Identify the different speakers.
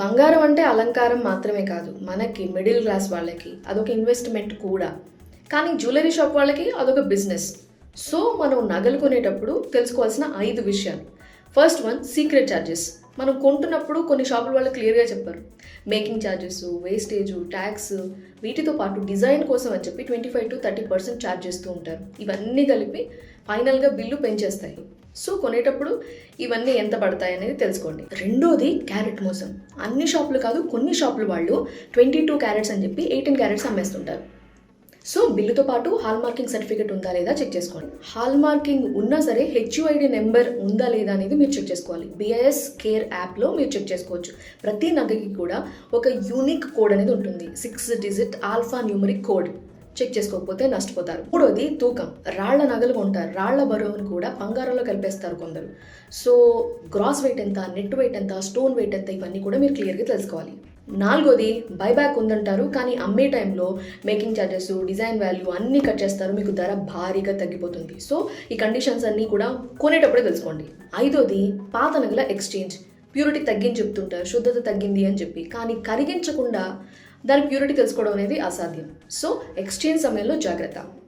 Speaker 1: బంగారం అంటే అలంకారం మాత్రమే కాదు మనకి మిడిల్ క్లాస్ వాళ్ళకి అదొక ఇన్వెస్ట్మెంట్ కూడా. కానీ జ్యువెలరీ షాప్ వాళ్ళకి అదొక బిజినెస్. సో మనం నగలు కొనేటప్పుడు తెలుసుకోవాల్సిన ఐదు విషయాలు. ఫస్ట్ వన్ సీక్రెట్ ఛార్జెస్ మనం కొంటున్నప్పుడు కొన్ని షాపుల వాళ్ళు క్లియర్గా చెప్పారు. మేకింగ్ ఛార్జెస్ వేస్టేజ్ ట్యాక్స్ వీటితో పాటు డిజైన్ కోసం అని చెప్పి twenty five to thirty percent charge చేస్తూ ఉంటారు. ఇవన్నీ కలిపి ఫైనల్గా బిల్లు పెంచేస్తాయి. సో కొనేటప్పుడు ఇవన్నీ ఎంత పడతాయి అనేది తెలుసుకోండి. రెండోది క్యారెట్ మోసం. అన్ని షాపులు కాదు కొన్ని షాపులు వాళ్ళు ట్వంటీ టూ క్యారెట్స్ అని చెప్పి ఎయిటీన్ క్యారెట్స్ అమ్మేస్తుంటారు. సో బిల్లుతో పాటు హాల్ మార్కింగ్ సర్టిఫికేట్ ఉందా లేదా చెక్ చేసుకోండి. హాల్ మార్కింగ్ ఉన్నా సరే హెచ్యుఐడి నెంబర్ ఉందా లేదా అనేది మీరు చెక్ చేసుకోవాలి. బిఐఎస్ కేర్ యాప్లో మీరు చెక్ చేసుకోవచ్చు. ప్రతి నగకి కూడా ఒక యూనిక్ కోడ్ అనేది ఉంటుంది. Six digit alpha numeric code. Check చేసుకోకపోతే నష్టపోతారు. మూడోది తూకం. రాళ్ళ నగలు కొంటారు. రాళ్ళ బరువును కూడా బంగారంలో కలిపేస్తారు కొందరు. సో గ్రాస్ వెయిట్ ఎంత నెట్ వెయిట్ ఎంత స్టోన్ వెయిట్ ఎంత ఇవన్నీ కూడా మీరు క్లియర్గా తెలుసుకోవాలి. నాలుగోది బైబ్యాక్ ఉందంటారు కానీ అమ్మే టైంలో మేకింగ్ ఛార్జెస్ డిజైన్ వాల్యూ అన్నీ కట్ చేస్తారు మీకు ధర భారీగా తగ్గిపోతుంది. సో ఈ కండిషన్స్ అన్నీ కూడా కొనేటప్పుడే తెలుసుకోండి. ఐదోది పాత నగల ఎక్స్చేంజ్ ప్యూరిటీ తగ్గించి చెప్తుంటారు శుద్ధత తగ్గింది అని చెప్పి కానీ కరిగించకుండా దాని ప్యూరిటీ తెలుసుకోవడం అనేది అసాధ్యం. సో ఎక్స్చేంజ్ సమయంలో జాగ్రత్త.